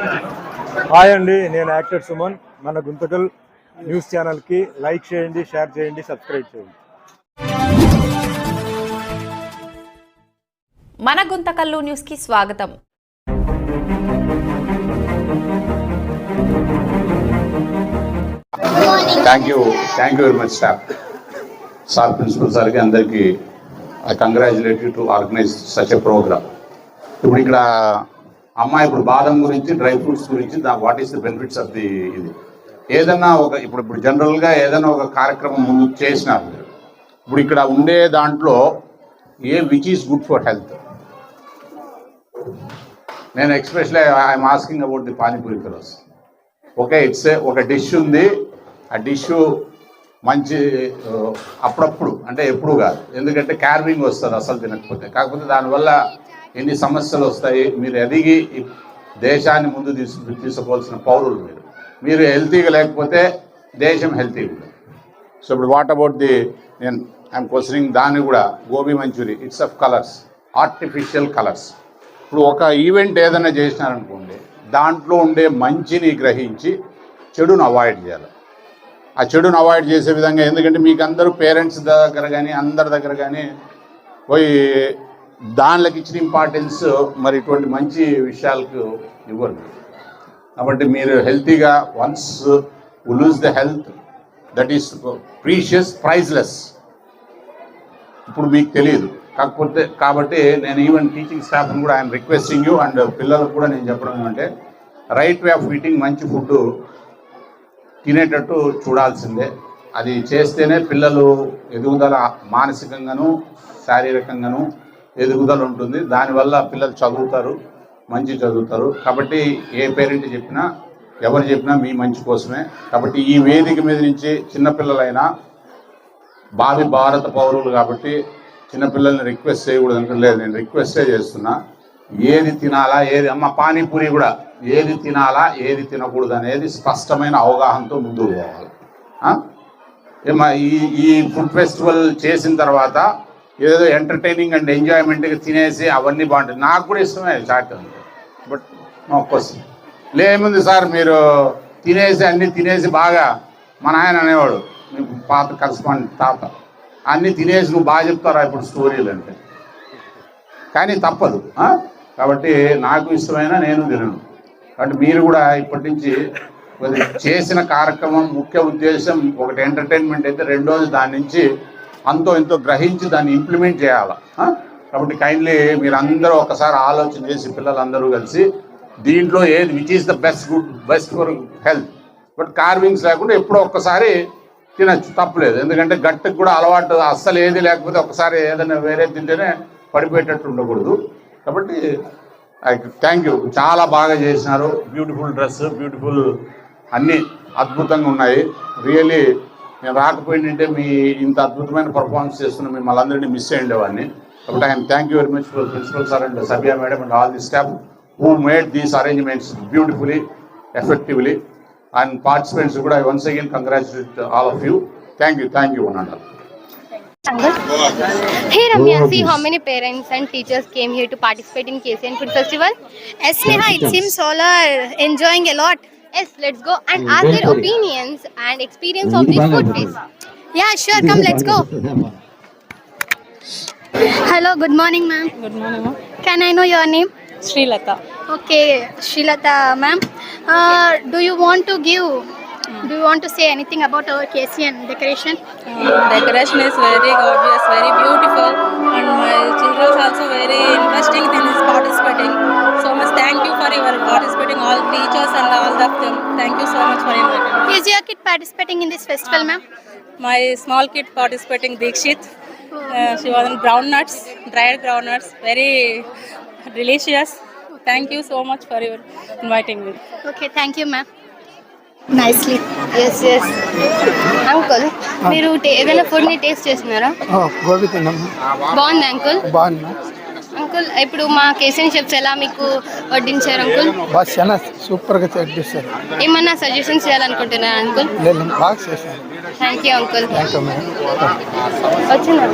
Hi అండి నేను actor Suman. మన గుంతకల్ న్యూస్ ఛానల్కి లైక్ చేయండి షేర్ చేయండి సబ్స్క్రైబ్ చేయండి. మన గుంతకల్లు న్యూస్కి స్వాగతం. Thank you thank you very much sir sir principal సార్కి అందరికీ I congratulate to organise such a programme ఇప్పుడు ఇక్కడ అమ్మాయి ఇప్పుడు బాదం గురించి డ్రై ఫ్రూట్స్ గురించి what is the benefits of the ఇది? ఏదన్నా ఒక ఇప్పుడు ఇప్పుడు జనరల్గా ఏదైనా ఒక కార్యక్రమం ముందు చేసినారు మీరు. ఇప్పుడు ఇక్కడ ఉండే దాంట్లో a which is good for health నేను especially I'm asking about the panipuri fellows okay it's ఒక డిష్ ఉంది. ఆ డిష్ మంచి అప్పుడప్పుడు అంటే ఎప్పుడు కాదు. ఎందుకంటే క్యారింగ్ వస్తుంది అసలు తినకపోతే. కాకపోతే దానివల్ల ఎన్ని సమస్యలు వస్తాయి మీరు ఎదిగి ఈ దేశాన్ని ముందు తీసు తీసుకోవాల్సిన పౌరులు మీరు. మీరు హెల్తీగా లేకపోతే దేశం హెల్తీగా ఉండదు. సో ఇప్పుడు వాట్ అబౌట్ ది నేను ఐఎమ్ క్వశ్చనింగ్ దాన్ని కూడా gobi manchuri it's of colours artificial colours ఇప్పుడు ఒక ఈవెంట్ ఏదైనా చేసినారనుకోండి దాంట్లో ఉండే మంచిని గ్రహించి చెడును అవాయిడ్ చేయాలి. ఆ చెడును అవాయిడ్ చేసే విధంగా ఎందుకంటే మీకు అందరూ పేరెంట్స్ దగ్గర కానీ అందరి దగ్గర కానీ పోయి దానిలోకి ఇచ్చిన ఇంపార్టెన్స్ మరి ఇటువంటి మంచి విషయాలకు ఇవ్వరు కాబట్టి మీరు హెల్తీగా once lose the health that is precious priceless ఇప్పుడు మీకు తెలియదు. కాకపోతే కాబట్టి నేను ఈవెన్ టీచింగ్ స్టాఫ్ని కూడా ఆయన రిక్వెస్టింగ్ యూ అండ్ పిల్లలకు కూడా నేను చెప్పడం ఏమంటే రైట్ వే ఆఫ్ ఈటింగ్ మంచి ఫుడ్ తినేటట్టు చూడాల్సిందే. అది చేస్తేనే పిల్లలు ఎదుగుదల మానసికంగాను శారీరకంగాను ఎదుగుదల ఉంటుంది దానివల్ల పిల్లలు చదువుతారు మంచి చదువుతారు. కాబట్టి ఏ పేరెంట్ చెప్పినా ఎవరు చెప్పినా మీ మంచి కోసమే. కాబట్టి ఈ వేదిక మీద నుంచి చిన్నపిల్లలైనా భావి భారత పౌరులు కాబట్టి చిన్నపిల్లల్ని రిక్వెస్ట్ చేయకూడదు లేదు నేను రిక్వెస్టే చేస్తున్నా. ఏది తినాలా ఏది అమ్మ పానీపూరి కూడా ఏది తినాలా ఏది తినకూడదు అనేది స్పష్టమైన అవగాహనతో ముందుకు పోవాలి. ఆ? ఈ ఈ ఫుడ్ ఫెస్టివల్ చేసిన తర్వాత ఏదో ఎంటర్టైనింగ్ అండ్ ఎంజాయ్మెంట్గా తినేసి అవన్నీ బాగుంటాయి నాకు కూడా ఇష్టమే చాట్. బట్ నో క్వశ్చన్ లేముంది సార్ మీరు తినేసి అన్నీ తినేసి బాగా మా నాయన అనేవాడు. మీ పాత కరస్పాండెంట్ తాత. అన్నీ తినేసి నువ్వు బాగా చెప్తారా ఇప్పుడు స్టోరీలు అంటే. కానీ తప్పదు కాబట్టి నాకు ఇష్టమైన నేను తినను. కాబట్టి మీరు కూడా ఇప్పటి నుంచి చేసిన కార్యక్రమం ముఖ్య ఉద్దేశం ఒకటి ఎంటర్టైన్మెంట్ అయితే రెండోది దాని నుంచి అంతో ఎంతో గ్రహించి దాన్ని ఇంప్లిమెంట్ చేయాలి? కాబట్టి కైండ్లీ మీరు అందరూ ఒకసారి ఆలోచన చేసి పిల్లలందరూ కలిసి దీంట్లో ఏది which is the best good best for health but cravings లేకుండా ఎప్పుడో ఒక్కసారి తినచ్చు తప్పలేదు. ఎందుకంటే గట్టుకు కూడా అలవాటు అస్సలు ఏది లేకపోతే ఒకసారి ఏదైనా వేరే తింటేనే పడిపోయేటట్టు ఉండకూడదు. కాబట్టి థ్యాంక్ యూ చాలా బాగా చేసినారు. బ్యూటిఫుల్ డ్రెస్ బ్యూటిఫుల్ అన్నీ అద్భుతంగా ఉన్నాయి. రియలీ నేను రాకపోయిందంటే మీ ఇంత అద్భుతమైన పర్ఫార్మెన్స్ చేస్తున్న మిమ్మల్ని అందరినీ మిస్ అయ్యేవాడిని కాబట్టి I'm thank you very much for principal sir and సభ్య madam and all the staff who made these arrangements beautifully effectively and participants కూడా once again congratulate all of you thank you thank you అన్నారు Hey Ramya, see how many parents and teachers came here to participate in KCN Food Festival? Yes, Neha, it seems all are enjoying a lot. Yes, let's go and ask their opinions and experience of this food fest. Yeah, sure, come, let's go. Hello, good morning, ma'am. Good morning, ma'am. Can I know your name? Sri Lata. Okay, Shilata, ma'am. Uh, do you want to give? Do you want to say anything about our KCN decoration? Um, decoration is very gorgeous, very beautiful, and my children are also very interesting in this participating. Participating in this festival, ma'am? My small kid participating, Dikshit. Uh, she was in brown nuts, dried ground nuts, very delicious. Thank you so much for your inviting me. Okay, thank you, ma'am. Nicely. Yes yes uncle మీరు టే- ఏదైనా ఫుడ్ని taste చేస్తున్నారా గోబీ తిన్నాం బాగుంది uncle బాగుంది uncle ఇప్పుడు మా కేసీఎన్ షెఫ్స్ ఎలా మీకు వడ్డించారు అంకుల్ బాగా చాలా సూపర్గా చేస్తారు ఏమన్నా సజెషన్స్ చేయాలనుకుంటున్నారా అంకుల్ బాగా చేశాను థ్యాంక్ యూ అంకుల్ వచ్చిందా?